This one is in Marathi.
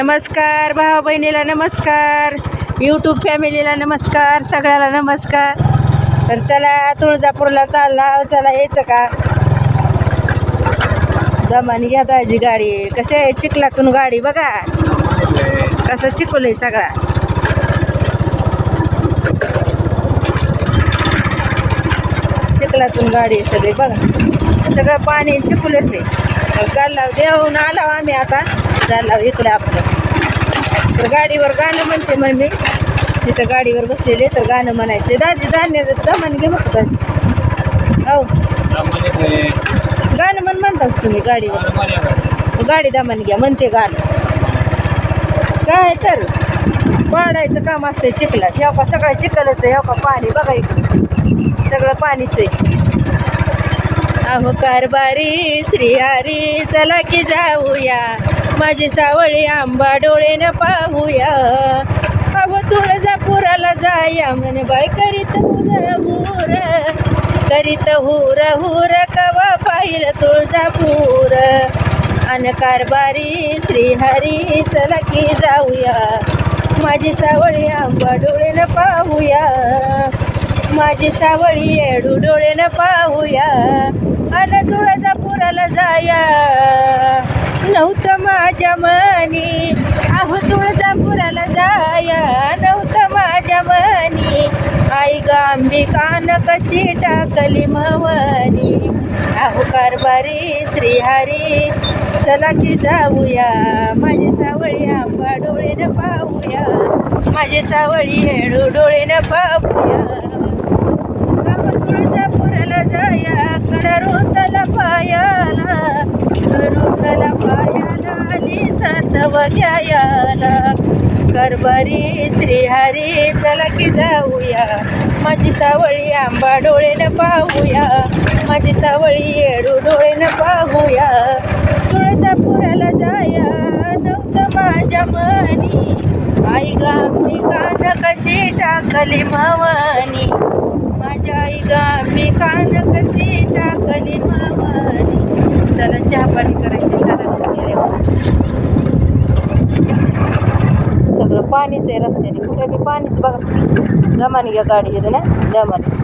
नमस्कार भावा बहिणीला नमस्कार यूट्यूब फॅमिलीला नमस्कार सगळ्याला नमस्कार. तर चला तुळजापूरला चालला चला यायचं का? जमान घ्या दाजी गाडी. कसे आहे चिखलातून गाडी बघा. कसं चिखल आहे सगळा. चिखलातून गाडी आहे सगळी बघा. सगळं पाणी चिखलच आहे. तर चालला देऊन आलो आम्ही आता. चालला इकडे आपलं. तर गाडीवर गाणं म्हणते मग मी. तिथं गाडीवर बसलेले तर गाणं म्हणायचे दादी धान्य जमान घे बघ हो गाणं म्हण म्हणतात तुम्ही गाडीवर. गाडी दामान घ्या म्हणते गाणं. काय तर? पाडायचं काम असतंय चिखलात. ह्या का सगळं चिखलच आहे का पाणी? बघा इकडे. सगळं पाणीच आहे. अहो कारबारी श्रीहारी चला की जाऊया. माझी सावळी आंबा डोळेनं पाहूया. अहो तुळजापुराला जाया मन बाय करीत हुर हुर. करीत हुर हुर कवा पाहिलं तुळजापूर? अन कारभारी श्रीहरी चला की जाऊया. माझी सावळी आंबा डोळेनं पाहूया. माझी सावळी येडू डोळेनं पाहूया. अन तुळजापुराला जाया नव्हतं माझ्या मनी. अहो तुळजापुराला जाया नव्हतं माझ्या मनी. आई गांबिकान कशी टाकली मवनी. अहो कारभारी श्रीहारी. चला की जाऊया माझी सावळी आंबा डोळेनं पाहूया. माझी सावळी हेडू डोळेनं पाहूया. सातव घ्यायाला श्रीहरी चला की जाऊया. माझी सावळी आंबा डोळेनं पाहूया. माझी सावळी येडू डोळेनं पाहूया. तुळजापुराला जाया नव्हतं माझ्या मनी. आई गामी कान कशी टाकली मवानी. माझ्या आई गामी कान कशी टाकली मवानी. चला चहा पाणी करायचे चला गेल्यावर. सगळं पाणीच आहे रस्त्याने कुठे बी पाणीच बघा जमानी घ्या गाडी येते ना जमानी